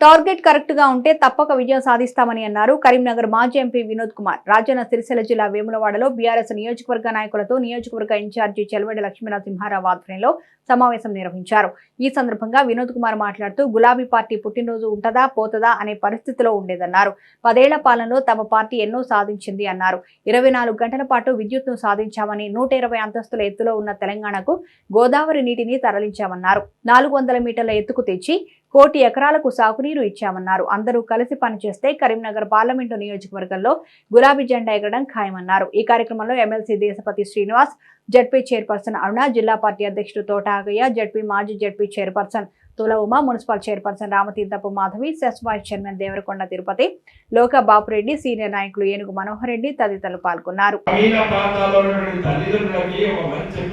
Target కరెక్ట్గా ఉంటే తప్పక విజయం సాధిస్తామని అన్నారు. కరీంనగర్ మాజీ ఎంపీ వినోద్ కుమార్. రాజన్న సిరిసిల్ల జిల్లా వేములవాడలో బీఆర్ఎస్ నియోజకవర్గ నాయకులతో నియోజకవర్గ ఇన్ఛార్జి చెలవడి లక్ష్మీనరసింహారావు ఆధ్వర్యంలో సమావేశం నిర్వహించారు. ఈ సందర్భంగా వినోద్ కుమార్ మాట్లాడుతూ గులాబీ పార్టీ పుట్టినరోజు ఉంటదా పోతదా అనే పరిస్థితిలో ఉండేదన్నారు. పదేళ్ళ పాలనలో తమ పార్టీ ఎన్నో సాధించింది అన్నారు. ఇరవై నాలుగు గంటల పాటు విద్యుత్ను సాధించామని నూట ఇరవై అంతస్తుల ఎత్తులో ఉన్న తెలంగాణకు గోదావరి నీటిని తరలించామన్నారు. నాలుగు వందల మీటర్ల ఎత్తుకు తెచ్చి కోటి ఎకరాలకు సాగునీరు ఇచ్చామన్నారు. అందరూ కలిసి పనిచేస్తే కరీంనగర్ పార్లమెంటు నియోజకవర్గంలో గులాబీ జెండా ఎగరడం ఖాయమన్నారు. ఈ కార్యక్రమంలో MLC Deshapati Srinivas ZP chairperson Aruna జిల్లా పార్టీ అధ్యక్షుడు తోటాగయ్య జడ్పీ మాజీ ZP chairperson Tula Uma municipal chairperson Ramatirthapu Madhavi cess vice chairman Devarakonda Tirupati Loka Bapureddy senior నాయకులు ఏనుగు మనోహర్ రెడ్డి తదితరులు పాల్గొన్నారు. తల్లిదండ్రులకి ఒక మంచి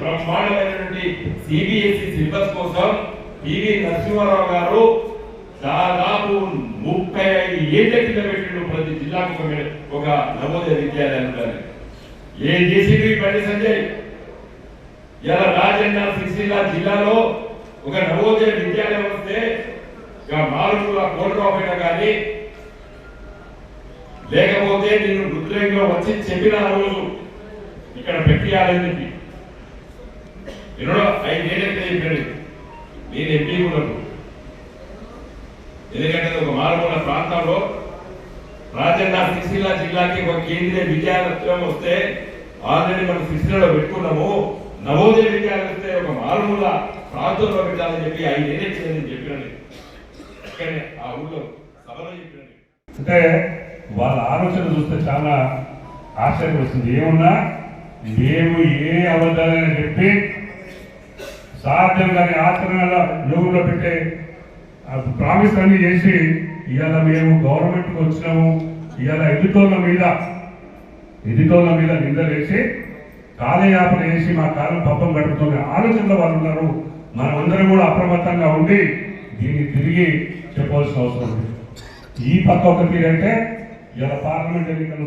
పివి నరసింహారావు గారు దాదాపు ముప్పై ఐదు ఏళ్ళ కింద పెట్టిండు ప్రతి జిల్లాకు ఒక ఒక నవోదయ విద్యాలయం కానీ ఏ జేసీబీ బండి సంజయ్? ఇలా రాజన్న సిరిసిల్ల జిల్లాలో ఒక నవోదయ విద్యాలయం వస్తే ఇక మారుమూల కోటరావుపేట కానీ లేకపోతే నేను రుద్రంలో వచ్చి చెప్పిన ఆ రోజు ఇక్కడ పెట్టియాలని చెప్పి. ఎన్నో ఐదేళ్ళకి చెప్పాడు. నేను ఎంపీ ఉండదు ఎందుకంటే ఒక మారుమూల ప్రాంతంలో రాజన్న సిరిసిల్ల జిల్లాకి ఒక కేంద్రీయ విద్యాలయం వస్తే ఆల్రెడీ మనం సిరిసిల్లలో పెట్టుకున్నాము. నవోదయ విద్యాలయం వస్తే ఒక మారుమూల ప్రాంతంలో పెట్టాలని చెప్పి ఐదేళ్ళకి చేయాలని చెప్పినాను కానీ ఆ ఊళ్ళో సభలో చెప్పినాను అంటే వాళ్ళ ఆలోచన చూస్తే చాలా ఆశ్చర్యం వస్తుంది ఏమున్నా మేము ఏ అబద్ధాలని చెప్పి సాధ్యం కాని ఆచరణలో యోగులో పెట్టే ప్రామిస్ అన్ని చేసి ఇవాళ మేము గవర్నమెంట్కి వచ్చినాము ఇవాళ ఎదుటోళ్ళ మీద ఎదుటోళ్ళ మీద నిందలేసి కాలయాపన చేసి మా కాలం పప్పం గడుపుతున్న ఆలోచనలో వాళ్ళు ఉన్నారు. మనమందరం కూడా అప్రమత్తంగా ఉండి దీన్ని తిరిగి చెప్పవలసిన అవసరం ఉంది. ఈ పక్క ఒక తీరంటే ఇలా పార్లమెంట్ ఎన్నికలు